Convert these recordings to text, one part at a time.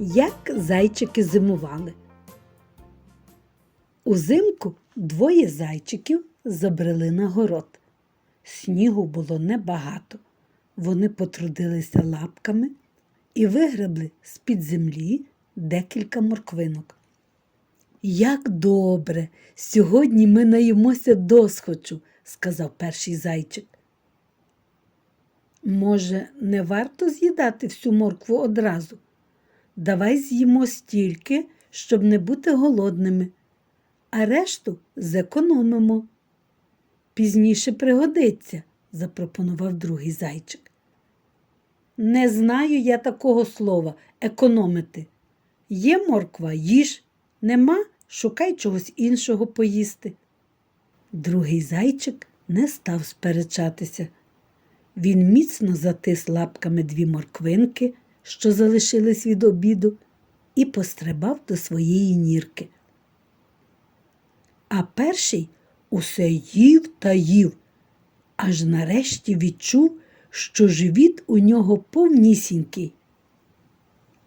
як зайчики зимували. Узимку двоє зайчиків забрели на город. Снігу було небагато. Вони потрудилися лапками і вигребли з-під землі декілька морквинок. Як добре! Сьогодні ми наїмося досхочу, сказав перший зайчик. Може, не варто з'їдати всю моркву одразу? Давай з'їмо стільки, щоб не бути голодними, а решту зекономимо. Пізніше пригодиться, запропонував другий зайчик. Не знаю я такого слова економити. Є морква, їж, нема, шукай чогось іншого поїсти. Другий зайчик не став сперечатися. Він міцно затис лапками дві морквинки, що залишились від обіду, і пострибав до своєї нірки. А перший усе їв та їв, аж нарешті відчув, що живіт у нього повнісінький.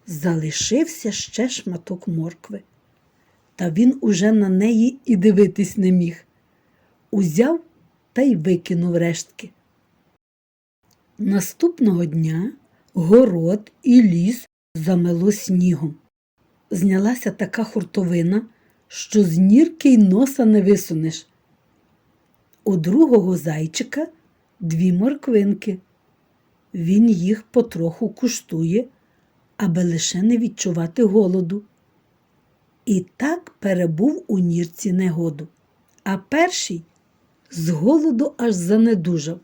Залишився ще шматок моркви, та він уже на неї і дивитись не міг. Узяв та й викинув рештки. Наступного дня город і ліс замело снігом. Знялася така хуртовина, що з нірки й носа не висунеш. У другого зайчика дві морквинки. Він їх потроху куштує, аби лише не відчувати голоду. І так перебув у нірці негоду, а перший з голоду аж занедужав.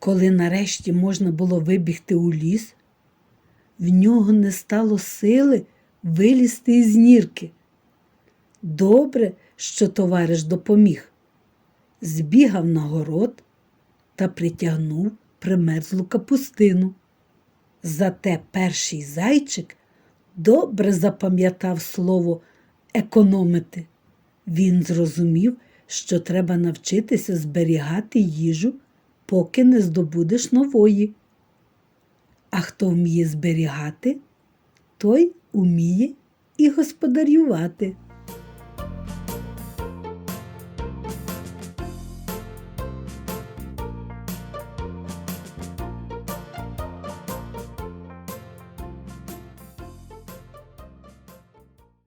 Коли нарешті можна було вибігти у ліс, в нього не стало сили вилізти із нірки. Добре, що товариш допоміг. Збігав на город та притягнув примерзлу капустину. Зате перший зайчик добре запам'ятав слово економити. Він зрозумів, що треба навчитися зберігати їжу поки не здобудеш нової. А хто вміє зберігати, той уміє і господарювати.